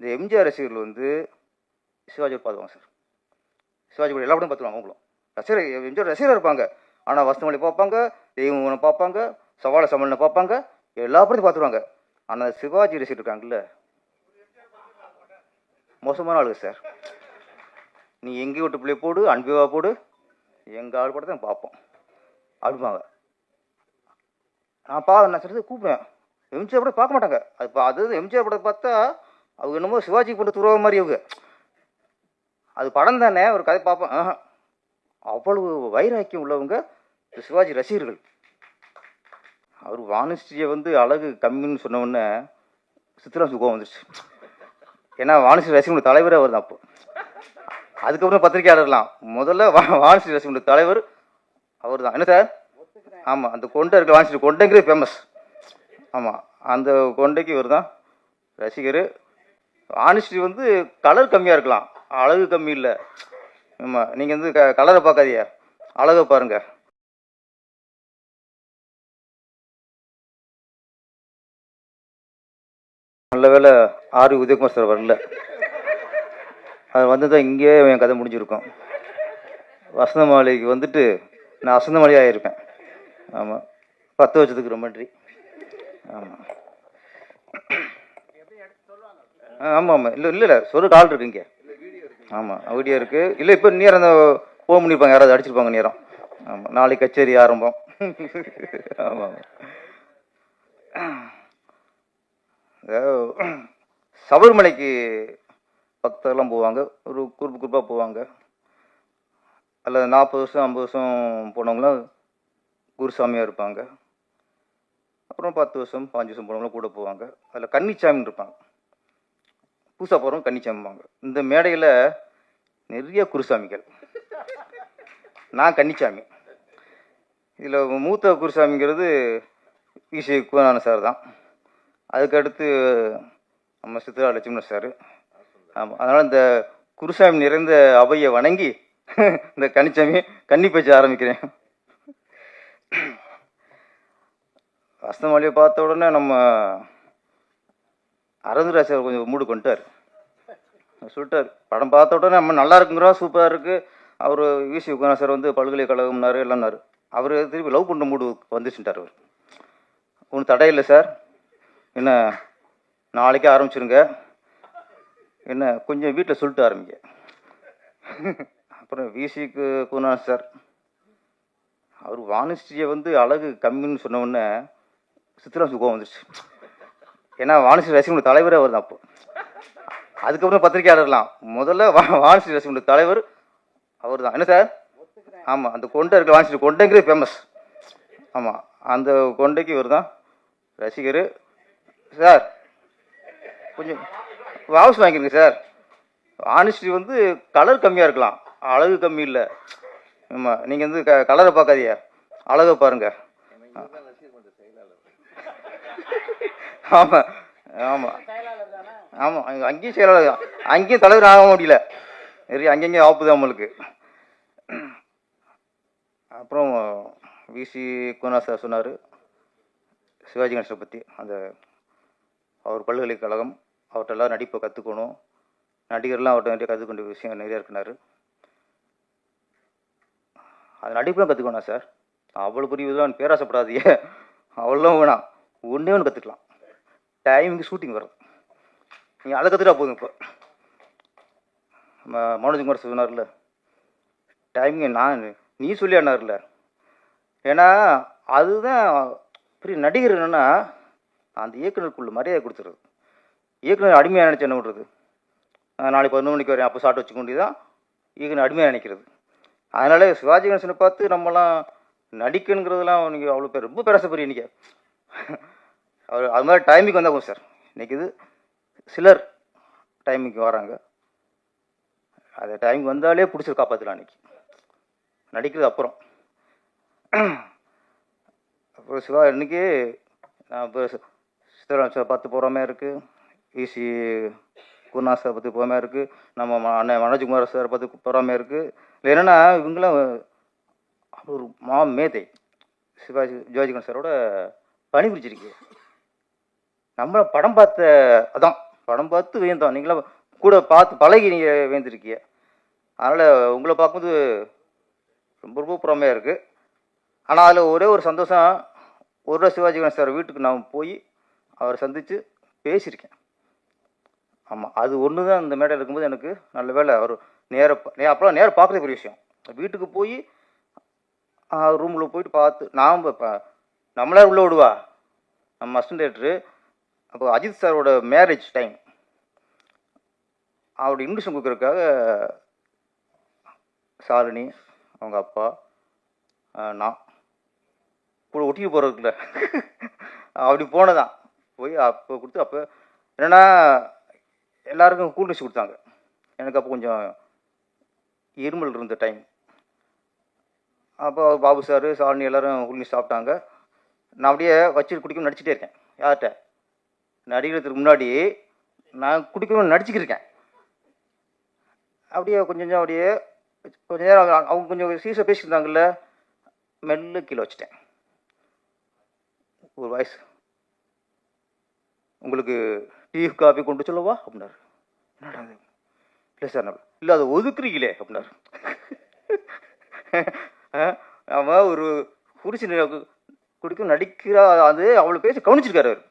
இந்த எம்ஜிஆர் ரசிகர்கள் வந்து சிவாஜி பார்த்துவாங்க சார். சிவாஜி கூட எல்லா படம் பார்த்துருவாங்க அவங்களும். ரசிகர் எம்ஜிஆர் ரசிகராக இருப்பாங்க. ஆனால் வசந்தமொழி பார்ப்பாங்க தெய்வம் பார்ப்பாங்க சவால சமலனை பார்ப்பாங்க எல்லா படத்தையும் பார்த்துருவாங்க. ஆனால் சிவாஜி ரசிகர் இருக்காங்கல்ல. மோசமான ஆளுங்க சார். நீ எங்கே விட்டு பிள்ளை போடு அன்பிவா போடு எங்கள் ஆள் படத்தை பார்ப்போம். அப்படிம்பாங்க. நான் பா நான் சொல்கிறது கூப்பிடுவேன். எம்ஜிஆர் படம் பார்க்க மாட்டாங்க. அது அது எம்ஜிஆர் படம் பார்த்தா அவங்க என்னமோ சிவாஜி போட்டு துறவ மாதிரி அவங்க அது படம் தானே ஒரு கதை பார்ப்பேன் அவ்வளவு வைராக்கியம் உள்ளவங்க சிவாஜி ரசிகர்கள். அவர் வாணிஸ்ரீயை வந்து அழகு கம்மின்னு சொன்னவுடனே உடனே சித்ரா சுகம் வந்துருச்சு. ஏன்னா வாணிஸ்ரீ ரசிகனோட தலைவரே அவர் தான் அப்போ. அதுக்கப்புறம் பத்திரிகையாளர்லாம். முதல்ல வா- ரசிகனுடைய தலைவர் அவர் தான். என்ன சார்? ஆமாம் அந்த கொண்டை இருக்க வாணிஸ்ரீ கொண்டைங்கிறது ஃபேமஸ் ஆமாம் அந்த கொண்டைக்கு இவர் தான் ரசிகர். வாணிஸ்ரீ வந்து கலர் கம்மியாக இருக்கலாம். அழகு கம்மி இல்லை. ஆமாம் நீங்கள் வந்து க கலரை பார்க்காதீங்க. அழகை பாருங்கள் நல்ல வேளை ஆர் உதயகுமார் சார் வரல. அது வந்து தான் இங்கேயே என் கதை முடிஞ்சிருக்கும். வசந்த மாளிகைக்கு வந்துட்டு நான் வசந்த மாளிகை ஆகியிருப்பேன் ஆமாம் பத்து வருஷத்துக்கு ரொம்ப நன்றி. ஆமாம் ஆமாம் ஆமாம் இல்லை இல்லை இல்லை சொரு கால் இருக்கு இங்கே. ஆமாம் வீடியோ இருக்குது இல்லை இப்போ நேரம் அந்த ஃபோன் பண்ணியிருப்பாங்க யாராவது அடிச்சிருப்பாங்க நேரம். ஆமாம் நாளைக்கு கச்சேரி ஆரம்பம். ஆமாம் ஆமாம் சபரிமலைக்கு பக்தர்லாம் போவாங்க ஒரு குரூப் குரூப்பாக போவாங்க. அல்லது நாற்பது வருஷம் ஐம்பது வருஷம் போனவங்களாம் குருசாமியாக இருப்பாங்க. அப்புறம் பத்து வருஷம் பாஞ்சு வருஷம் போனவங்களாம் கூட போவாங்க. அதில் கன்னிச்சாமின்னு இருப்பாங்க. பூசா போகிறவங்க கன்னிச்சாமிப்பாங்க இந்த மேடையில் நிறைய குருசாமிகள். நான் கன்னிச்சாமி. இதில் மூத்த குருசாமிங்கிறது பிசி குவனான சார் தான். அதுக்கடுத்து நம்ம சித்ரா லட்சுமணன் சார். ஆமாம் அதனால் இந்த குருசாமி நிறைந்த அவையை வணங்கி இந்த கன்னிச்சாமி கன்னி பேச்சு ஆரம்பிக்கிறேன். அஸ்தமாலியை பார்த்த உடனே நம்ம அரவிந்தராஜ் சார் கொஞ்சம் மூடு கொண்டுட்டார். சொல்லிட்டார் படம் பார்த்த உடனே நம்ம நல்லா இருக்குங்கிறா சூப்பராக இருக்குது அவர் விசி உகனா சார் வந்து பல்கலைக்கழகம்னாரு எல்லாம்னாரு. அவர் திருப்பி லவ் பண்ண மூடு வந்துச்சுட்டார் அவர். ஒன்றும் தடை இல்லை சார். என்ன நாளைக்கே ஆரம்பிச்சிருங்க. என்ன கொஞ்சம் வீட்டில் சொல்லிட்டு ஆரம்பிங்க. அப்புறம் விசிக்கு குணா சார் அவர் வாணிஸ்ரீயை வந்து அழகு கம்மின்னு சொன்ன உடனே சித்ரா சுகம் வந்துருச்சு. ஏன்னா வானசி ரசிகனுடைய தலைவரே அவர் தான் அப்போ. அதுக்கப்புறம் பத்திரிகையாளர்லாம் முதல்ல வா- வாணிஸ்ரீ தலைவர் அவர் தான். என்ன சார்? ஆமாம் அந்த கொண்டை இருக்க வானசி கொண்டைங்கிறது ஃபேமஸ் ஆமாம் அந்த கொண்டைக்கு இவர் தான் ரசிகர். சார் கொஞ்சம் வாபஸ் வாங்கிருங்க சார். ஆனிஸ்ட்ரி வந்து கலர் கம்மியாக இருக்கலாம். அழகு கம்மி இல்லை. ஆமாம் நீங்கள் வந்து க கலரை பார்க்காதீங்க. அழகை பாருங்கள் ஆமாம் ஆமாம் ஆமாம் அங்கேயும் செயலாளர் அங்கேயும் தலைவர் ஆக முடியல. நிறைய அங்கங்கே ஆப்பு தான் நம்மளுக்கு. அப்புறம் விசி குணா சார் சொன்னார். சிவாஜி கணேசனை பற்றி அந்த அவர் பல்கலைக்கழகம் அவர்கிட்ட எல்லாம் நடிப்பை கற்றுக்கணும் நடிகர்லாம் அவர்கிட்ட நிறைய கற்றுக்கொண்ட விஷயம் நிறைய இருக்குனாரு. அது நடிப்பெல்லாம் கற்றுக்கணும் சார் அவ்வளோ பெரிய இதெல்லாம் பேராசப்படாதீங்க. அவ்வளோ வேணாம். ஒன்றே ஒன்று கற்றுக்கலாம் டைமிங்கு ஷூட்டிங் வரும். நீங்கள் அதை கற்றுட்டா போதும் இப்போ. நம்ம மனோஜ்குமார் சொன்னார்ல டைமிங் நான் நீ சொல்லி ஏன்னா அதுதான் பெரிய நடிகர் என்னன்னா அந்த இயக்குனருக்குள்ள மரியாதை கொடுத்துருது இயக்குனர் அடிமையாக நினச்சி என்ன பண்ணுறது நாளைக்கு பதினொன்று மணிக்கு வரேன் அப்போ சாப்பிட்டு வச்சுக்க வேண்டியதான் இயக்குனர் அடிமையாக நினைக்கிறது. அதனால சிவாஜி கணேசனை பார்த்து நம்மலாம் நடிக்கணுங்கிறதுலாம் நீங்கள் அவ்வளோ பேர் ரொம்ப பேராசப்படுறீங்க நீங்கள் அவர் அது மாதிரி டைமிங் வந்தால் போதும் சார். இன்றைக்கி இது சிலர் டைமிங்க்கு வராங்க. அது டைம் வந்தாலே பிடிச்சி காப்பாற்றலாம் அன்றைக்கி நடிக்கிறது அப்புறம். அப்புறம் சிவா இன்றைக்கி நான் இப்போ சித்தராம் சார் பார்த்து போகிற மாதிரி இருக்குது ஈசி குருநா சார் பார்த்து போகிற மாதிரி இருக்குது நம்ம அண்ணன் மனோஜ்குமார் சார் பார்த்து போகிற மாதிரி இருக்குது இல்லை என்னென்னா இவங்களாம் ஒரு மா மேதை சிவாஜி ஜோஜிகன் சாரோட பணிபுரிச்சிருக்கு நம்மள படம் பார்த்த அதான் படம் பார்த்து வியந்தோம். நீங்களாம் கூட பார்த்து பழகி நீங்கள் வியந்திருக்கீங்க. அதனால் உங்களை பார்க்கும்போது ரொம்ப ரொம்ப புறமையாக இருக்குது ஆனால் அதில் ஒரே ஒரு சந்தோஷம் ஒரு சிவாஜி கணேசன் சார் வீட்டுக்கு நான் போய் அவரை சந்தித்து பேசியிருக்கேன். ஆமாம் அது ஒன்று தான் இந்த மேடையில் இருக்கும்போது எனக்கு நல்ல வேலை. அவர் நேர நே அப்போலாம் நேரம் பார்க்குறது பெரிய விஷயம். வீட்டுக்கு போய் ரூமில் போயிட்டு பார்த்து நாம் இப்போ நம்மளே உள்ளே விடுவா நம்ம அசிஸ்டன்ட் டேரக்டரு அப்போ அஜித் சாரோட மேரேஜ் டைம் அவருடைய இன்விடேஷன் கொடுக்குறதுக்காக சாலினி அவங்க அப்பா நான் கூட ஒட்டிக்கு போகிறதுக்குல அப்படி போனதான். போய் அப்போ கொடுத்து அப்போ என்னென்னா எல்லாருக்கும் கூல் ட்ரிங்க்ஸ் கொடுத்தாங்க. எனக்கு அப்போ கொஞ்சம் இருமல் இருந்த டைம் அப்போ பாபு சார் சாலினி எல்லோரும் கூல் சாப்பிட்டாங்க. நான் அப்படியே வச்சு குடிக்கணும்னு நடிச்சிட்டே இருக்கேன். யார்கிட்ட? நடிக்கிறதுக்கு முன்னாடி நான் குடிக்கணும்னு நடிச்சுக்கிட்டு இருக்கேன் அப்படியே கொஞ்சம் கொஞ்சம் அப்படியே கொஞ்ச நேரம் அவங்க- கொஞ்சம் சீசை பேசியிருந்தாங்கல்ல மெல்ல கீழே வச்சுட்டேன். ஒரு வாய்ஸ் உங்களுக்கு டீ காஃபி கொண்டு சொல்லவா? அப்படின்னாரு. என்னடா இல்லை சார் நான் இல்லை அதை ஒதுக்குறீங்களே அப்படின்னாரு. அவன் ஒரு குறிச்சி குடிக்கும் நடிக்கிறா அது அவளை பேசி கவனிச்சிருக்காரு அவர்.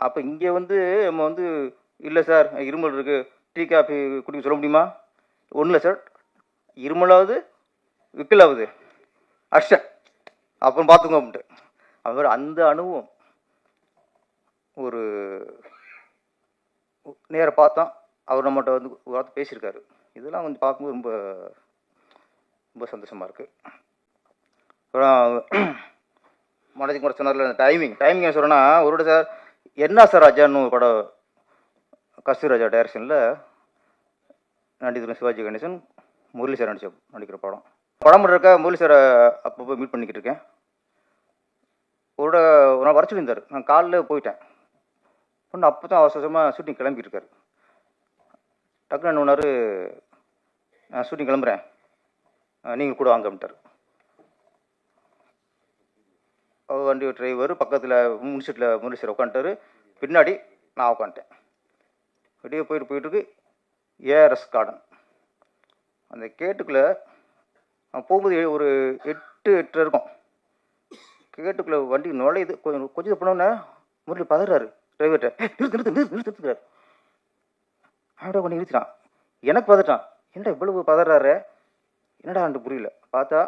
அப்போ இங்கே வந்து நம்ம வந்து இல்லை சார் இருமல் இருக்குது டீ காஃபி குடிக்க சொல்ல முடியுமா? ஒன்றும் இல்லை சார். இருமலாவது விக்கலாவது. அஷ்டன் அப்புறம் பார்த்துங்க அப்படின்ட்டு. அவர் அந்த அனுபவம். ஒரு நேர பார்த்தோம் அவர் நம்மகிட்ட வந்து ஒரு வார்த்தை பேசியிருக்காரு. இதெல்லாம் வந்து பார்க்கும்போது ரொம்ப ரொம்ப சந்தோஷமாக இருக்குது அப்புறம் மனதுக்கு கூட சொன்னார்ல டைமிங் டைமிங் என்ன சொல்கிறேன்னா ஒரு சார் என்ன சார் ராஜான்னு ஒரு படம் கஸ்தூரி ராஜா டைரக்ஷனில் நடிகர் சிவாஜி கணேசன் முரளி சார் நடிச்ச நடிக்கிற படம். படம் இருக்க முரளி சாரை அப்பப்போ மீட் பண்ணிக்கிட்டு இருக்கேன். ஒரு ஒரு நாள் வர சொல்லியிருந்தார். நான் காலைல போயிட்டேன். பொண்ணு அப்போ தான் அவசரமாக ஷூட்டிங் கிளம்பிட்டு இருக்காரு. டக்குனு என்ன நான் ஷூட்டிங் கிளம்புறேன். நீங்கள் கூட வாங்க அப்படின்ட்டார் அவர் வண்டி டிரைவர் பக்கத்தில் முடிச்சிட்டில் முரளி சீட்டில் உட்காந்துட்டாரு. பின்னாடி நான் உட்காந்துட்டேன். வெளியே போயிட்டு போயிட்டுருக்கு ஏஆர்எஸ் கார்டன் அந்த கேட்டுக்குள்ளே போகும்போது ஒரு எட்டு எட்டு இருக்கும். கேட்டுக்குள்ளே வண்டி நுழையுது. கொஞ்சம் கொஞ்சம் போனோன்னே முரளி பதறாரு டிரைவர்கிட்ட நிறுத்து நிறுத்து நிறுத்து நிறுத்துக்கிறாரு அவன்கிட்ட கொஞ்சம் நிறுத்தினான் எனக்கு பதட்டான் என்னடா இவ்வளவு பதறாரு? என்னடா அந்த புரியல. பார்த்தா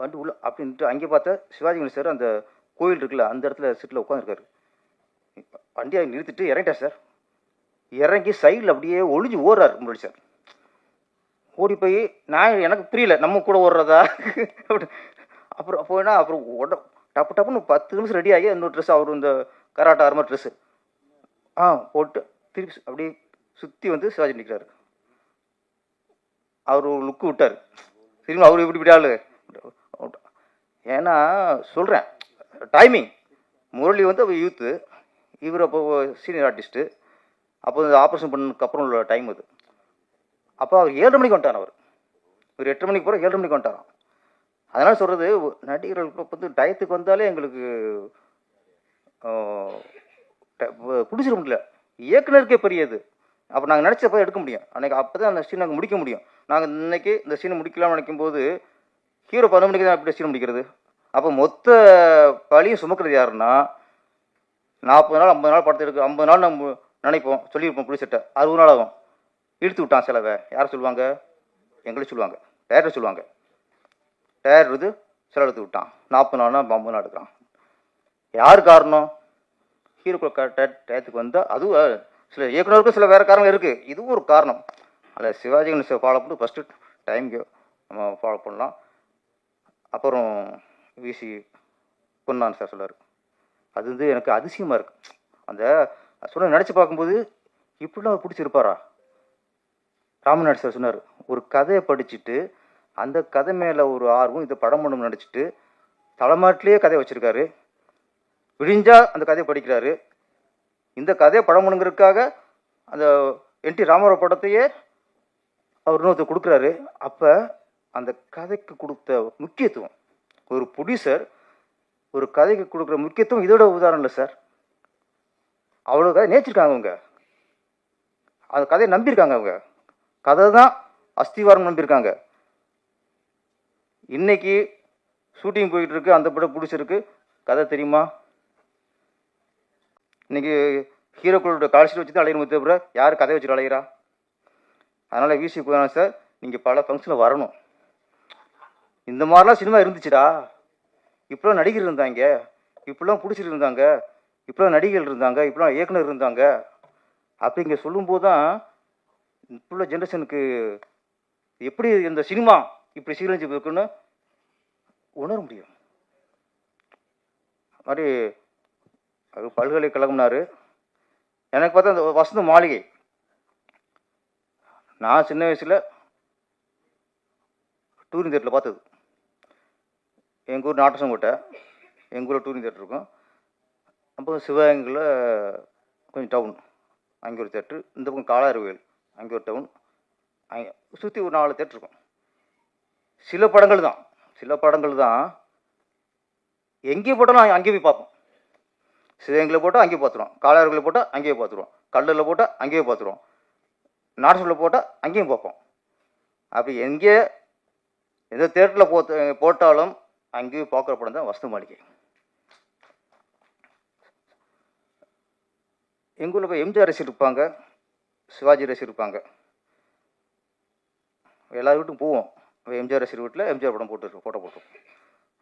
வண்டி உள்ள அப்படின்ட்டு அங்கே பார்த்தா சிவாஜி சார் அந்த கோயில் இருக்குல்ல அந்த இடத்துல சீட்டில் உட்காந்துருக்காரு வண்டியை நிறுத்திட்டு இறங்கிட்டார் சார். இறங்கி சைடில் அப்படியே ஒளிஞ்சு ஓடுறார் முரளி சார். ஓடி போய் நான் எனக்கு புரியல நம்ம கூட ஓடுறதா? அப்படி அப்புறம் போயினா அப்புறம் உட டப்பு டப்புன்னு பத்து நிமிஷம் ரெடி ஆகி இன்னொரு ட்ரெஸ் அவர் இந்த கராட்டா ஆரம்ப ட்ரெஸ்ஸு ஆ போட்டு திருப்பி அப்படியே சுற்றி வந்து சிவாஜி நிற்கிறாரு அவர் ஒரு லுக்கு விட்டார். திரும்ப அவர் இப்படி இப்படி ஆளு. ஏன்னா சொல்கிறேன் டைமிங் முரளி வந்து அவர் யூத்து இவர் அப்போ சீனியர் ஆர்டிஸ்ட்டு அப்போ இந்த ஆப்ரேஷன் பண்ணதுக்கு அப்புறம் உள்ள டைம் அது. அப்போ அவர் ஏழு மணிக்கு வந்துட்டார் அவர். ஒரு எட்டு மணிக்கு போகிற ஏழு மணிக்கு வந்துட்டாராம். அதனால் சொல்கிறது நடிகர்களுக்கு வந்து டயத்துக்கு வந்தாலே எங்களுக்கு பிடிச்சிட முடியல. இயக்குனருக்கே பெரியது. அப்போ நாங்கள் நினச்சப்போ எடுக்க முடியும். அன்றைக்கி அப்போ தான் அந்த சீன் நாங்கள் முடிக்க முடியும். நாங்கள் இன்றைக்கி இந்த சீனை முடிக்கலாம்னு நினைக்கும் போது ஹீரோ பதினொரு மணிக்கு தான் எப்படி சீன் முடிக்கிறது. அப்போ மொத்த பழியும் சுமக்கிறது யாருன்னா நாற்பது நாள் ஐம்பது நாள் படத்தை எடுக்க ஐம்பது நாள் நம்ம நினைப்போம் சொல்லியிருப்போம் புளிசட்டை அறுபது நாள் ஆகும். இழுத்து விட்டான் செலவை. யார் சொல்லுவாங்க? எங்களை சொல்லுவாங்க. டேரக்டர் சொல்லுவாங்க. டேரக்டர் இது செலவு எடுத்து விட்டான். நாற்பது நாள்னா ஐம்பது நாள் எடுக்கிறான். யார் காரணம்? ஹீரோக்குள்ள டயத்துக்கு வந்தால் அதுவும் சில இயக்குநருக்கும் சில வேறு காரணம் இருக்குது இதுவும் ஒரு காரணம். அதில் சிவாஜி ஃபாலோ பண்ணி ஃபஸ்ட்டு டைம்க்கு நம்ம ஃபாலோ பண்ணலாம். அப்புறம் விசி பொன்னான் சார் சொல்லார். அது வந்து எனக்கு அதிசயமாக இருக்கு. அந்த சொல்ல நினச்சி பார்க்கும்போது இப்படிலாம் அவர் பிடிச்சிருப்பாரா? ராமநாடு சார் சொன்னார். ஒரு கதையை படிச்சுட்டு அந்த கதை மேலே ஒரு ஆர்வம் இந்த படம் பண்ணணும் நடிச்சிட்டு தலைமாட்டிலேயே கதையை வச்சுருக்காரு. விழிஞ்சால் அந்த கதையை படிக்கிறாரு. இந்த கதையை படம் பண்ணுங்கிறதுக்காக அந்த என் டி ராமராவ் படத்தையே அவர் இன்னொருத்தர் கொடுக்குறாரு. அப்போ அந்த கதைக்கு கொடுத்த முக்கியத்துவம். ஒரு ப்ரொடியூசர் ஒரு கதைக்கு கொடுக்குற முக்கியத்துவம் இதோட உதாரணம் இல்லை சார் அவ்வளோ கதை நேச்சிருக்காங்க அவங்க. அந்த கதையை நம்பியிருக்காங்க அவங்க. கதை தான் அஸ்திவாரம் நம்பியிருக்காங்க. இன்னைக்கு ஷூட்டிங் போயிட்டு இருக்கு அந்த படம் பிடிச்சிருக்கு. கதை தெரியுமா? இன்னைக்கு ஹீரோக்களோட கால்ஷீட் வச்சு தான் அலையிற தவிர யார் கதை வச்சுட்டு அலையிறா? அதனால் விசி போதான் சார் நீங்கள் பல ஃபங்க்ஷனில் வரணும். இந்த மாதிரிலாம் சினிமா இருந்துச்சுடா. இப்படிலாம் நடிகர் இருந்தாங்க. இப்படிலாம் பிடிச்சிட்டு இருந்தாங்க. இப்படிலாம் நடிகர்கள் இருந்தாங்க. இப்படிலாம் இயக்குனர் இருந்தாங்க. அப்படிங்க சொல்லும்போது தான் இப்போ உள்ள ஜென்ரேஷனுக்கு எப்படி இந்த சினிமா இப்படி சீரழிஞ்சு இருக்குன்னு உணர முடியும். அது மாதிரி அது பல்கலைக்கழகம்னாரு. எனக்கு பார்த்தா அந்த வசந்த மாளிகை. நான் சின்ன வயசில் டூரிங் தேட்டரில் பார்த்தது. எங்கள் ஊர் நாட்டசங்கோட்டை. எங்கள் ஊரில் டூரிங் தேட்டர் இருக்கும். அப்போ சிவகங்கையில் கொஞ்சம் டவுன் அங்கே ஒரு தேட்ரு இந்த பக்கம் காளாறுவேல் அங்கே ஒரு டவுன் அங்கே சுற்றி ஒரு நாலு தேட்டர் இருக்கும். சில படங்கள் தான். சில படங்கள் தான். எங்கே போட்டாலும் அங்கேயே போய் பார்ப்போம். சிவகங்கையில் போட்டால் அங்கேயே பார்த்துருவோம். காளாறுவில் போட்டால் அங்கேயே பார்த்துருவோம். கல்லூரில் போட்டால் அங்கேயே பார்த்துருவோம். நாட்டசூரில் போட்டால் அங்கேயும் பார்ப்போம். அப்படி எங்கே எந்த தேட்டரில் போ போட்டாலும் அங்கேயும் பார்க்குற படம் தான் வசந்த மாளிகை. எங்கள் ஊரில் போய் எம்ஜிஆர் ரசிகர் இருப்பாங்க சிவாஜி ரசிகர் இருப்பாங்க. எல்லா வீட்டும் போவோம். எம்ஜிஆர் ரசிகர் வீட்டில் எம்ஜிஆர் படம் போட்டுருக்கோம் ஃபோட்டோ போட்டிருக்கோம்.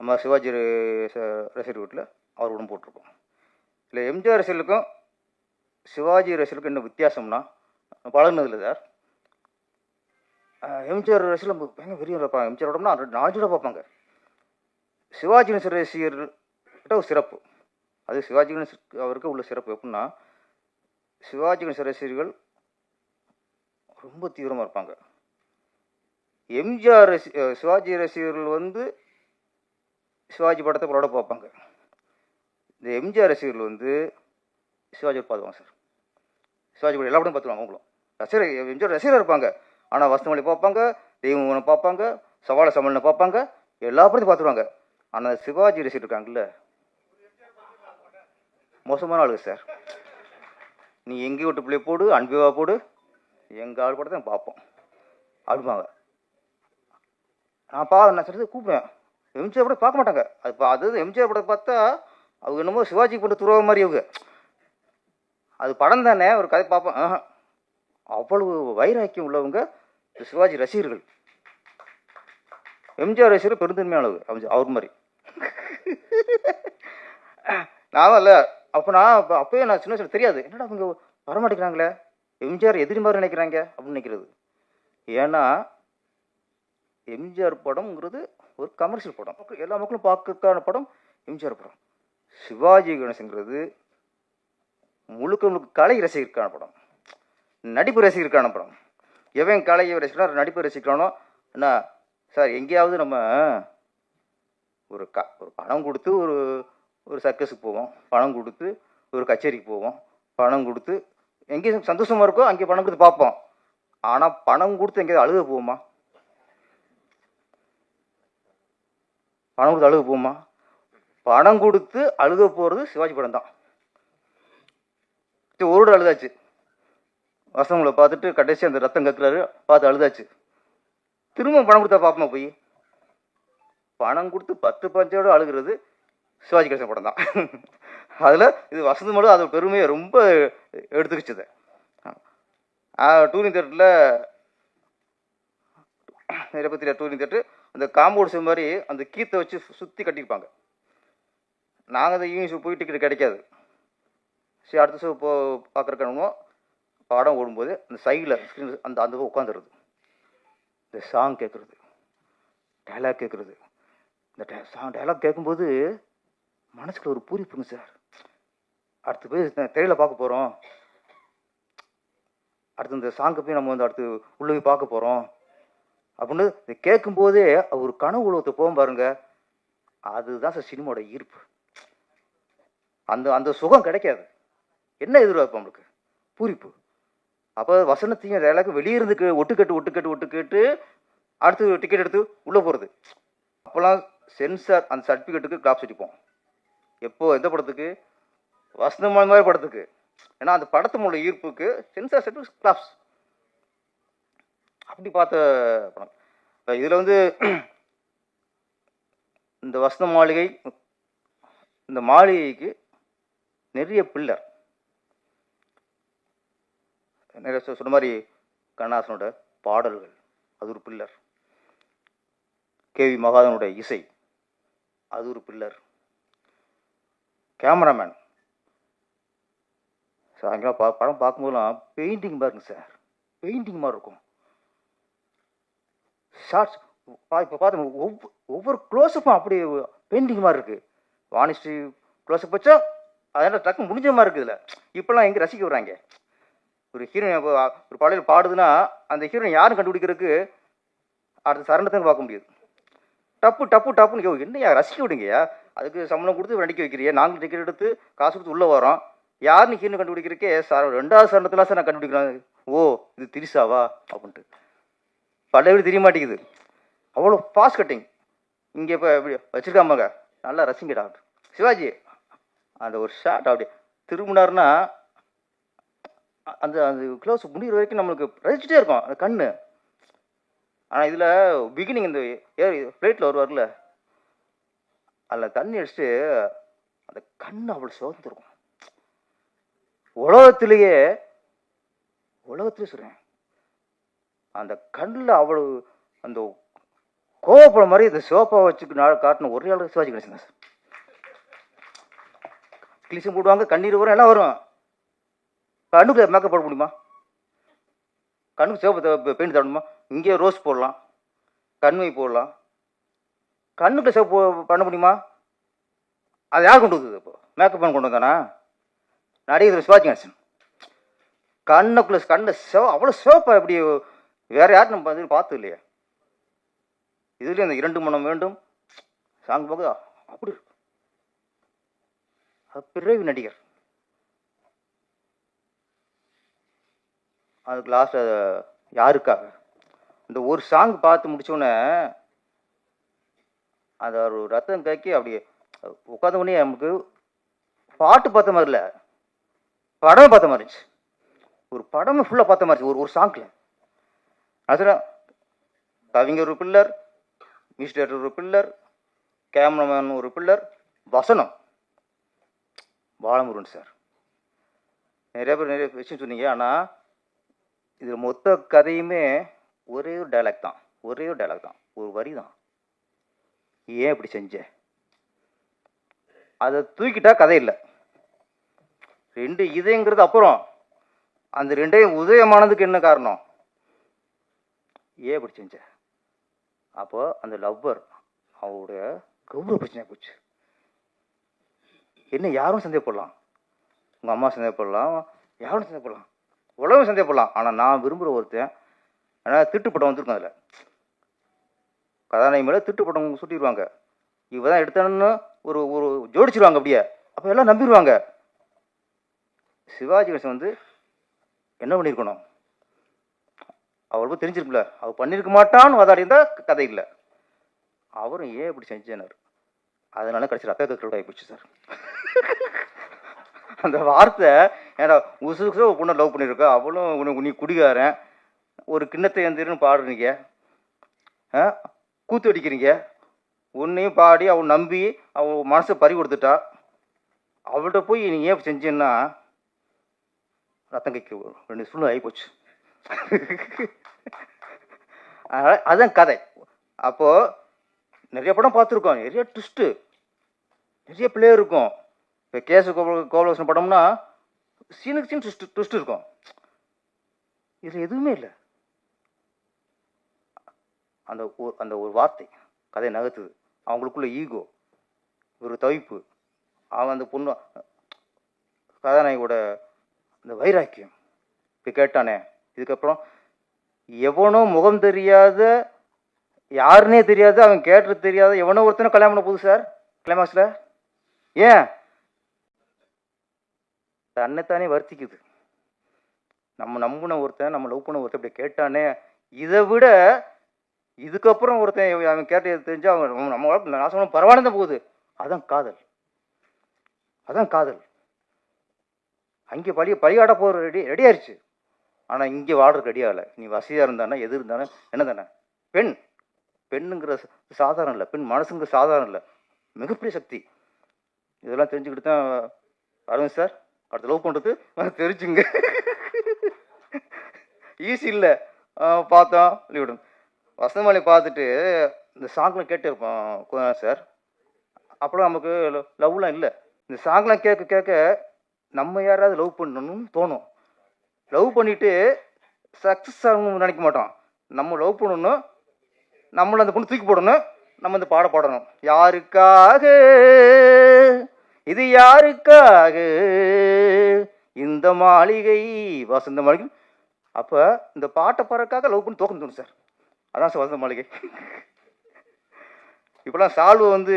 நம்ம சிவாஜி ரசிகர் வீட்டில் அவர் படம் போட்டிருக்கோம். இல்லை எம்ஜிஆர் ரசிகர்களுக்கும் சிவாஜி ரசிகர்களுக்கும் என்ன வித்தியாசம்னா பழகினதில்லை சார். எம்ஜிஆர் ரசிகர்கள் பயங்கர பெரிய இருப்பாங்க. எம்ஜிஆர் படம்னா நாஜூடாக பார்ப்பாங்க. சிவாஜி கணேசன் ரசிகர்கிட்ட ஒரு சிறப்பு. அது சிவாஜி கணேசன் அவருக்கு உள்ள சிறப்பு எப்படின்னா சிவாஜி கணேசன் ரசிகர்கள் ரொம்ப தீவிரமாக இருப்பாங்க. எம்ஜிஆர் ரசி சிவாஜி ரசிகர்கள் வந்து சிவாஜி படத்தை படம் பார்ப்பாங்க. இந்த எம்ஜிஆர் ரசிகர்கள் வந்து சிவாஜி பார்த்துவாங்க சார். சிவாஜி படம் எல்லா படம் பார்த்துருவாங்க அவங்களும். ரசிகர் எம்ஜிஆர் ரசிகராக இருப்பாங்க. ஆனால் வசந்தமொழி பார்ப்பாங்க தெய்வம் பார்ப்பாங்க சவால சமலனை பார்ப்பாங்க எல்லா படத்தையும் பார்த்துருவாங்க. ஆனால் சிவாஜி ரசிகர் இருக்காங்கல்ல மோசமான ஆளுங்க சார். நீ எங்கே விட்டு பிள்ளை போடு அன்பிவா போடு. எங்கள் ஆள் கூட தான் பார்ப்போம். அப்படிம்பாங்க நான் பா நான் சொல்றது கூப்பிடுவேன். எம்ஜிஆர் படம் பார்க்க மாட்டாங்க. அது பா- அது எம்ஜிஆர் படம் பார்த்தா அவங்க என்னமோ சிவாஜி போட்டு துறவ மாதிரி அவங்க. அது படம் தானே ஒரு கதை பார்ப்போம். ஆஹா. அவ்வளவு வைராக்கியம் உள்ளவங்க சிவாஜி ரசிகர்கள். எம்ஜிஆர் ரசிகர் பெருந்தன்மையானவர் அவர் மாதிரி. நான் இல்லை. அப்போ நான் அப்போ அப்போயே நான் சின்ன வயசில் தெரியாது. என்னடா அவங்க வரமாட்டேங்கிறாங்களே எம்ஜிஆர் எதிரி மாதிரி நினைக்கிறாங்க அப்படின்னு நினைக்கிறது. ஏன்னா எம்ஜிஆர் படம்ங்கிறது ஒரு கமர்ஷியல் படம். மக்கள் எல்லா மக்களும் பார்க்கறதுக்கான படம் எம்ஜிஆர் படம். சிவாஜி கணேசங்கிறது முழுக்க முழுக்க கலை ரசிகருக்கான படம். நடிப்பு ரசிகருக்கான படம். எவன் கலையை ரசிக்கிறான் நடிப்பு ரசிக்கிறானோ என்ன சார் எங்கேயாவது நம்ம ஒரு க ஒரு பணம் கொடுத்து ஒரு ஒரு சர்க்கஸுக்கு போவோம். பணம் கொடுத்து ஒரு கச்சேரிக்கு போவோம். பணம் கொடுத்து எங்கே சந்தோஷமாக இருக்கோ அங்கே பணம் கொடுத்து பார்ப்போம். ஆனால் பணம் கொடுத்து எங்கேயாவது அழுக போவோமா பணம் கொடுத்து அழுக போவோமா பணம் கொடுத்து அழுக போகிறது சிவாஜி படம் தான். சரி, ஒரு தடவை அழுதாச்சு. வசங்களை பார்த்துட்டு கடைசி அந்த ரத்தம் கக்குறாரு பார்த்து அழுதாச்சு. திரும்ப பணம் கொடுத்தா பார்ப்போமா போய்? பணம் கொடுத்து பத்து பஞ்சோடு அழுகிறது சிவாஜி கணேசன் படம் தான். அதில் இது வசந்த மட்டும் அது பெருமையை ரொம்ப எடுத்துக்கிச்சது. டூரிங் தேட்டரில் நிறைய பத்திரிக்கை டூரிங் தேட்டர் அந்த காம்பவுண்ட் செவ் மாதிரி அந்த கீத்தை வச்சு சுற்றி கட்டிருப்பாங்க நாங்கள் அந்த ஈவினிங் ஷோ போய் டிக்கெட் கிடைக்காது. சரி அடுத்த ஷோ போ பார்க்குறக்கணுமோ படம் ஓடும்போது அந்த சைடில் ஸ்க்ரீன் அந்த அந்த உட்காந்துருது இந்த சாங் கேட்குறது டைலாக் கேட்குறது இந்த சாங் டைலாக் கேட்கும்போது மனசுக்குள்ள ஒரு பூரிப்புங்க சார். அடுத்து போய் திரையில் பார்க்க போகிறோம் அடுத்து இந்த சாங்கை போய் நம்ம வந்து அடுத்து உள்ளே போய் பார்க்க போகிறோம் அப்படின்னு இதை கேட்கும்போதே அவர் கனவு உலகத்தை போகும் பாருங்க. அதுதான் சார் சினிமாவோட ஈர்ப்பு. அந்த அந்த சுகம் கிடைக்காது. என்ன எதிர்பார்ப்பு நம்மளுக்கு? பூரிப்பு. அப்போ வசனத்தையும் டைலாக் வெளியே இருந்து ஒட்டுக்கட்டு ஒட்டுக்கட்டு அடுத்து டிக்கெட் எடுத்து உள்ளே போகிறது அப்போல்லாம் சென்சார் அந்த சர்டிஃபிகேட்டுக்கு கிளாப்ஸ் அடிப்போம் எப்போ எந்த படத்துக்கு? வசந்தமான மாதிரி படத்துக்கு. ஏன்னா அந்த படத்து மூல ஈர்ப்புக்கு சென்சார் சர்டிஃபிகேட் கிளாப்ஸ் அப்படி பார்த்த படம். இப்போ இதில் வந்து இந்த வசந்த மாளிகை இந்த மாளிகைக்கு நிறைய பில்லர். நிறைய சொன்ன மாதிரி கண்ணாசனோட பாடல்கள். அது ஒரு பில்லர். கேவி மகாதனுடைய இசை. அது ஒரு பில்லர். கேமராமேன் சாயங்காலம் பா படம் பார்க்கும்போதெல்லாம் பெயிண்டிங் மாதிரி சார் பெயிண்டிங் மாதிரி இருக்கும். ஷார்ட்ஸ் பா இப்போ பார்த்தோம் ஒவ்வொரு ஒவ்வொரு க்ளோஸப்பும் அப்படி பெயிண்டிங் மாதிரி இருக்குது வானிஸ்டி க்ளோஸ்அப் வச்சா அதெல்லாம் டக்கு முடிஞ்ச மாதிரி இருக்குது இதில். இப்போல்லாம் எங்கே ரசிக்க வர்றாங்க? ஒரு ஹீரோயின் ஒரு பாடலில் பாடுதுன்னா அந்த ஹீரோயின் யாரும் கண்டுபிடிக்கிறதுக்கு அடுத்த சரணத்தை பார்க்க முடியாது. டப்பு டப்பு டப்புன்னு ஐயோ, என்னையா ரசிக்க விடுங்கய்யா. அதுக்கு சம்பளம் கொடுத்து நடிக்க வைக்கிறியா. நாங்கள் டிக்கெட் எடுத்து காசு கொடுத்து உள்ளே வரோம். யாருன்னு ஹீரோயின் கண்டுபிடிக்கிறக்கே சார் ரெண்டாவது சரணத்தில் சார் நான் கண்டுபிடிக்கிறேன். ஓ இது திரிசாவா அப்படின்ட்டு. பழைய தெரிய மாட்டேங்குது. அவ்வளோ ஃபாஸ்ட் கட்டிங் இங்கே இப்போ எப்படி வச்சிருக்காமங்க. நல்லா ரசிங்கடா. சிவாஜி அந்த ஒரு ஷார்ட் அப்படி திரும்பினார்னா அந்த அந்த க்ளோஸ் முடிகிற வரைக்கும் நம்மளுக்கு ரசிச்சுட்டே இருக்கும். அந்த கண்ணு. ஆனால் இதில் பிகினிங் இந்த ஏர் ஃப்ளைட்டில் வருவார்ல அதில் தண்ணி அடிச்சுட்டு அந்த கண் அவ்வளோ சோர்ந்துருக்கும் உலகத்திலேயே உலகத்திலே சொல்கிறேன் அந்த கண்ணில் அவ்வளவு அந்த கோவப்பட மாதிரி இந்த சோப்பா வச்சு நாள் காட்டின ஒரே ஆளுக்கு சிவாஜி கணேசன் சார் கிளிசம் போடுவாங்க கண்ணீர் வரும் எல்லாம் வரும். கண்ணுக்கு மேக்கப் போட முடியுமா? கண்ணுக்கு சிவப்பு பெயிண்ட் தரணுமா? இங்கே ரோஸ் போடலாம். கண்மை போடலாம். கண்ணுக்கு சிவப்பு பண்ண முடியுமா? அது யார் கொண்டு வந்தது இப்போ? மேக்கப் பண்ண கொண்டு வந்தானா? நடிகர் சிவாஜி கணேசன் கண்ணுக்குள்ள கண்ணை சிவ அவ்வளோ சிவப்பா எப்படி வேற யாரும் நம்ம வந்து பார்த்தது இல்லையா. இதுலேயும் அந்த இரண்டு மனம் வேண்டும். சாங் பார்க்க அப்படி இருக்கு. அது பிறவி நடிகர். அதுக்கு லாஸ்ட் யாருக்காக? இந்த ஒரு சாங் பார்த்து முடிச்சோடனே அந்த ஒரு ரத்தம் கக்கி அப்படியே உட்காந்த உடனே நமக்கு பாட்டு பார்த்த மாதிரி இல்லை. படம் பார்த்த மாதிரி இருந்துச்சு. ஒரு படமே ஃபுல்லாக பார்த்த மாதிரி ஒரு ஒரு சாங்கில் அதுதான் கவிஞர் ஒரு பில்லர் மிஸ்டர் ஒரு பில்லர் கேமராமேன் ஒரு பில்லர் வசனம். பாலமுருகன் சார். நிறைய பேர் நிறைய விஷயம் சொன்னீங்க. ஆனால் இதில் மொத்த கதையுமே ஒரே ஒரு டைலாக் தான். ஒரே ஒரு டைலாக் தான். ஒரு வரி தான். ஏன் இப்படி செஞ்ச? அதை தூக்கிட்டா கதை இல்லை. ரெண்டு இதயங்கிறது அப்புறம். அந்த ரெண்டையும் உதயமானதுக்கு என்ன காரணம்? ஏன் இப்படி செஞ்ச? அப்போ அந்த லவ்வர் அவருடைய கௌரவ பிரச்சனை போச்சு. என்ன யாரும் சந்தேகப்படலாம். உங்கள் அம்மா சந்தேகப்படலாம். யாரும் சந்தேகப்படலாம். உலகம் சந்தேகப்படலாம். ஆனால் நான் விரும்புகிற ஒருத்தன் ஆனால் திட்டுப்படம் வந்திருக்கும் அதில். கதாநாயகி மேலே திட்டுப்படம் சுட்டிடுவாங்க இவ தான் எடுத்தான்னு ஒரு ஒரு ஜோடிச்சிருவாங்க அப்படியே. அப்போ எல்லாம் நம்பிடுவாங்க சிவாஜி கணேசன் வந்து என்ன பண்ணியிருக்கணும் அவருக்கு தெரிஞ்சிருக்குல்ல அவர் பண்ணியிருக்க மாட்டான்னு வாதாடி இருந்தால் கதை இல்லை. அவரும் ஏன் இப்படி செஞ்சேனார் அதனால கடைசி ரத்த கக்கரோட ஆகிப்போச்சு சார். அந்த வார்த்தை ஏன்னா உசு உசு ஒரு பொண்ணை லவ் பண்ணியிருக்கா அவளும் உனக்கு நீ குடிகாரன். ஒரு கிண்ணத்தை எந்திரன்னு பாடுறீங்க. ஆ? கூத்து அடிக்கிறீங்க. உன்னையும் பாடி அவன் நம்பி அவள் மனசை பறி கொடுத்துட்டா. அவள்கிட்ட போய் நீ ஏன் செஞ்சேன்னா? ரத்தம் கைக்கு ரெண்டு சூழ்நிலை ஆகிப்போச்சு அதனால் அதுதான் கதை. அப்போது நிறைய படம் பார்த்துருக்கோம். நிறைய ட்விஸ்ட்டு நிறைய பிளேயர் இருக்கும். இப்போ கேசு கோப கோபாலகிருஷ்ணன் படம்னா சீனுக்கு சீன் ட்விஸ்ட் ட்விஸ்ட் இருக்கும். இதில் எதுவுமே இல்லை. அந்த ஒரு அந்த ஒரு வார்த்தை கதை நகர்த்துது. அவங்களுக்குள்ள ஈகோ ஒரு தவிப்பு. அவன் அந்த பொண்ணு கதாநாயகியோட அந்த வைராக்கியம். இப்போ கேட்டானே. இதுக்கப்புறம் எவனோ முகம் தெரியாத யாருன்னே தெரியாது அவன் கேட்டது தெரியாத எவனோ ஒருத்தனும் கல்யாணம் பண்ண போகுது சார்? கிளைமாக்ஸில் ஏன்? தன்னைத்தானே வருத்திக்குது. நம்ம நம்பின ஒருத்தன் நம்ம லவ் பண்ண ஒருத்தன் இப்படி கேட்டானே இதை விட இதுக்கப்புறம் ஒருத்தன் அவன் கேட்டு தெரிஞ்சு அவன் நம்ம நான் நாசம் பரவாயில்ல போகுது. அதான் காதல். அதான் காதல். அங்கே பழி பழியாட போகிற ரெடி ரெடி ஆயிடுச்சு ஆனால் இங்கே வாடுறதுக்கு ரெடி ஆகலை. நீ வசதியாக இருந்தானே எது இருந்தானே என்ன தானே. பெண். பெண்ணுங்கிற சாதாரணம் இல்லை. பெண் மனசுங்கிற சாதாரணம் இல்லை. மிகப்பெரிய சக்தி. இதெல்லாம் தெரிஞ்சுக்கிட்டு தான் அரவிந்த் சார் அடுத்த லவ் பண்ணுறது தெரிஞ்சுங்க. ஈஸி இல்லை. பார்த்தோம் விடும் வசந்தமலை பார்த்துட்டு இந்த சாங்லாம் கேட்டு இருப்போம் சார் அப்புறம் நமக்கு லவ்லாம் இல்லை. இந்த சாங்லாம் கேட்க கேட்க நம்ம யாராவது லவ் பண்ணணும்னு தோணும். லவ் பண்ணிட்டு சக்ஸஸ் ஆகணும்னு நினைக்க மாட்டோம். நம்ம லவ் பண்ணணும் நம்மளை அந்த பொண்ணு தூக்கி போடணும் நம்ம இந்த பாட பாடணும். யாருக்காக? இது யாருக்காக? இந்த மாளிகை வசந்த மாளிகை அப்போ இந்த பாட்டை பாடுறதுக்காக லவ் பண்ணி தோக்கம் தோணும் சார் அதான் சார் வசந்த மாளிகை. இப்போலாம் சால்வு வந்து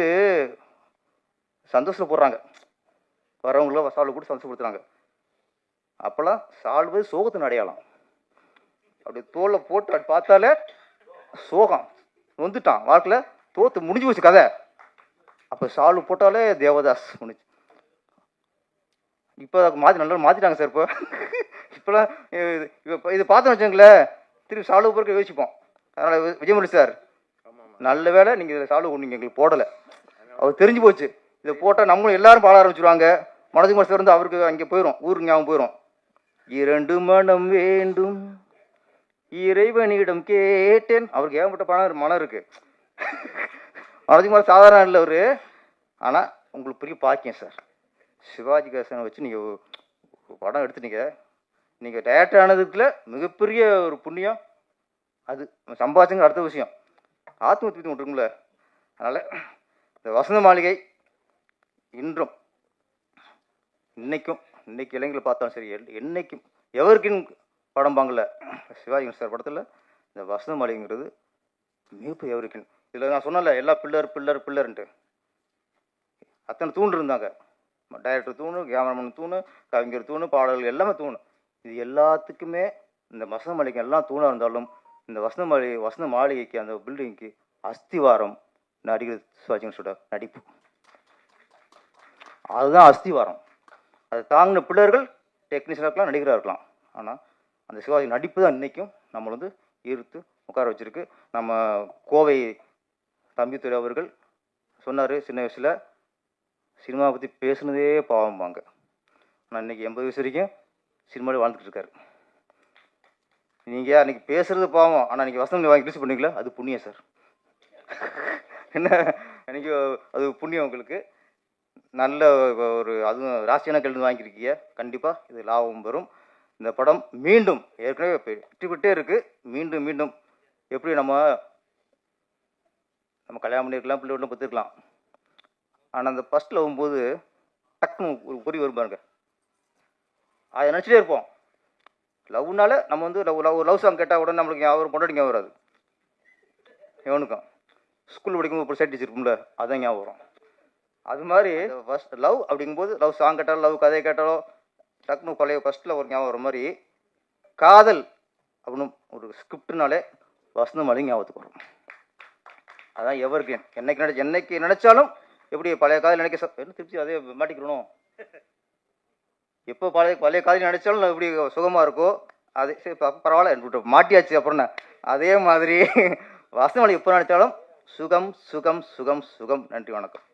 சந்தோஷப்படுறாங்க போடுறாங்க. வரவங்களும் சால்வை கூட சந்தோஷப்படுத்துகிறாங்க அப்போல்லாம் சால்வு சோகத்தின் அடையாளம். அப்படி தோலை போட்டு அப்படி பார்த்தாலே சோகம். வந்துட்டான். வாழ்க்கையில் தோற்று முடிஞ்சு போச்சு கதை. அப்போ சால்வு போட்டாலே தேவதாஸ் முடிஞ்சு இப்போ மாற்றி நல்லா மாற்றிட்டாங்க சார் இப்போ. இப்போலாம் இது- இப்போ இது பார்த்தோன்னு வச்சுங்களேன் திருப்பி சால்வு பொறுக்க யோசிப்போம். அதனால் விஜயமுரளி சார் நல்ல வேளை நீங்கள் இதில் சால்வ் கொண்டு எங்களுக்கு போடலை. அவர் தெரிஞ்சு போச்சு. இதை போட்டால் நம்மளும் எல்லாரும் பாட ஆரம்பிச்சிருவாங்க. மனதுக்கு மனசு இருந்து அவருக்கு அங்கே போயிடும் ஊருக்கு ஞாபகம் போயிடும் இரண்டு மனம் வேண்டும் இறைவனிடம் கேட்டேன். அவருக்கு ஏகப்பட்ட பணம் மனம் இருக்கு. மனதுக்கு மனம் சாதாரண இல்லை அவரு. ஆனால் உங்களுக்கு பெரிய பாக்கியம் சார். சிவாஜி கணேசனை வச்சு நீங்கள் படம் எடுத்துட்டீங்க. நீங்கள் டேரக்டர் ஆனதுக்குள்ள மிகப்பெரிய ஒரு புண்ணியம். அது சம்பாதிச்சுங்க அடுத்த விஷயம். ஆத்ம திருப்தி ஒன்று இருக்கும்ல அதனால் இந்த வசந்த மாளிகை இன்றும் இன்றைக்கும் இன்றைக்கி இளைஞர்களை பார்த்தாலும் சரி எல்- என்னைக்கும் எவருக்கின் படம் பாங்கல சிவாஜி சார் படத்தில் இந்த வசந்த மாளிகைங்கிறது மிகப்பெரிய எவருக்கின் இதில் நான் சொன்னல எல்லா பில்லர் பில்லர் பில்லர்ன்ட்டு அத்தனை தூண் இருந்தாங்க. டைரக்டர் தூணு கேமராமேன் தூணு கவிஞர் தூணு பாடல்கள் எல்லாமே தூணு. இது எல்லாத்துக்குமே இந்த வசந்த மாளிகை எல்லாம் தூணாக இருந்தாலும் இந்த வசந்த மாளிகை வசந்த மாளிகைக்கு அந்த பில்டிங்க்கு அஸ்திவாரம் நடிகர் சிவாஜி நடிப்பு. அதுதான் அஸ்திவாரம். அதை தாங்கின பிள்ளைகள் டெக்னீஷியனாக இருக்கலாம் நடிகராக இருக்கலாம். ஆனால் அந்த சிவாஜி நடிப்பு தான் இன்றைக்கும் நம்மளை வந்து ஈர்த்து உட்கார வச்சிருக்கு. நம்ம கோவை தம்பித்துறை அவர்கள் சொன்னார் சின்ன வயசில் சினிமாவை பற்றி பேசுனதே பாவம்பாங்க ஆனால் இன்னைக்கு எண்பது வயசு வரைக்கும் சினிமாவில் வாழ்ந்துட்டு இருக்காரு. நீங்கள் அன்றைக்கி பேசுகிறது பாவம். ஆனால் அன்றைக்கி வசனம் வாங்கி ரிலீஸ் பண்ணீங்களா அது புண்ணியம் சார். என்ன? அன்றைக்கி அது புண்ணியம் உங்களுக்கு. நல்ல ஒரு அதுவும் ராசியான கல்வி வாங்கியிருக்கீங்க. கண்டிப்பாக இது லாபம் வரும். இந்த படம் மீண்டும் ஏற்கனவே இப்போ வெற்றி பெற்றே இருக்குது மீண்டும் மீண்டும் எப்படி நம்ம நம்ம கல்யாணம் பண்ணியிருக்கலாம் பிள்ளை வீட்டில் ஆனால் அந்த ஃபஸ்ட்டில் வரும்போது டக்குன்னு ஒரு பொறி வரும் பாருங்க. அதை நினச்சிட்டே இருப்போம். லவ்னால நம்ம வந்து லவ் லவ் லவ் சாங் கேட்டால் உடனே நம்மளுக்கு ஞாபகம் பொண்டாட்டி ஞாபகம் வராது. எவனுக்கும் ஸ்கூல் படிக்கும்போது ஒரு சைட் வச்சிருப்போம்ல அதான் ஞாபகம் வரும். அது மாதிரி ஃபர்ஸ்ட் லவ் அப்படிங்கும்போது லவ் சாங் கேட்டாலும் லவ் கதை கேட்டாலோ டக்குனு பழைய ஃபர்ஸ்ட்டில் ஒரு ஞாபகம் வர மாதிரி காதல் அப்படின்னு ஒரு ஸ்கிரிப்ட்னாலே வசந்த மலை ஞாபகத்துக்கு வரும். அதான் எவருக்கு என்னைக்கு நினைச்ச என்னைக்கு நினைச்சாலும் எப்படி பழைய காதல் நினைக்க என்ன திருப்தி அதே மாட்டிக்கிறணும். எப்போ பழைய பழைய காலேஜ் நினைச்சாலும் இப்படி சுகமாக இருக்கோ அதே சரி ப- பரவாயில்ல மாட்டியாச்சு அப்புறம் அதே மாதிரி வசந்த எப்போ நினைச்சாலும் சுகம் சுகம் சுகம் சுகம். நன்றி வணக்கம்.